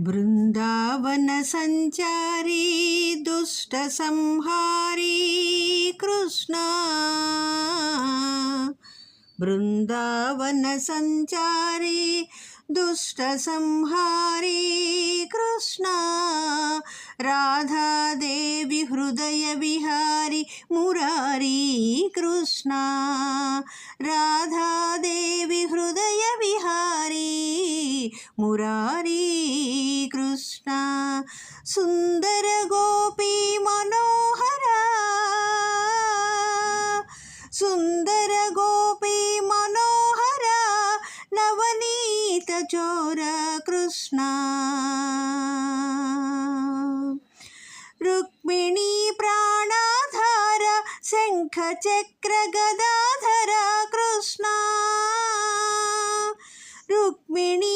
బృందావన సంచారీ దుష్ట సంహారీ కృష్ణ. బృందావన సంచారీ దుష్ట సంహారీ కృష్ణ. రాధాదేవి హృదయ విహారి సుందర గోపీ మనోహర. సుందర గోపీ మనోహర నవనీత చోర కృష్ణ. రుక్మిణీ ప్రాణాధార శంఖ చక్ర గదాధర కృష్ణ. రుక్మిణీ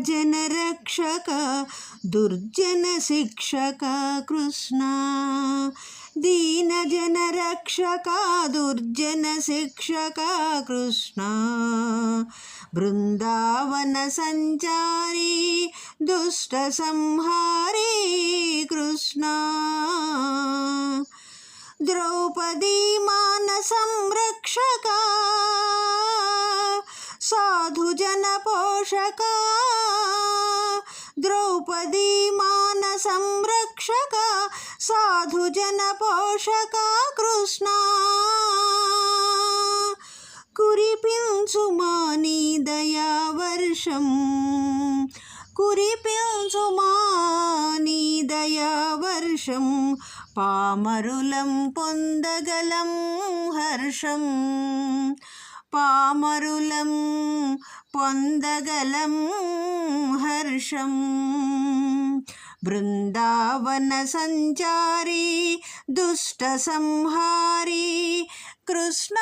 जनरक्षक दुर्जनशिक्षक कृष्ण। दीनजनरक्षक दुर्जनशिक्षक कृष्ण। बृन्दावनसञ्चारी दुष्टसंहारी कृष्ण। द्रौपदीमानसंरक्षका సాధుజన పోషక ద్రౌపదీ మాన సంరక్షక సాధుజన పోషక కృష్ణ కురిపించుమా నీ దయావర్షం కురిపించుమా నీ దయావర్షం పామరులం పొందగలం హర్షం పామరులం పొందగలం హర్షం. బృందావన సంచారీ దుష్ట సంహారీ కృష్ణ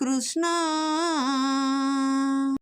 కృష్ణ.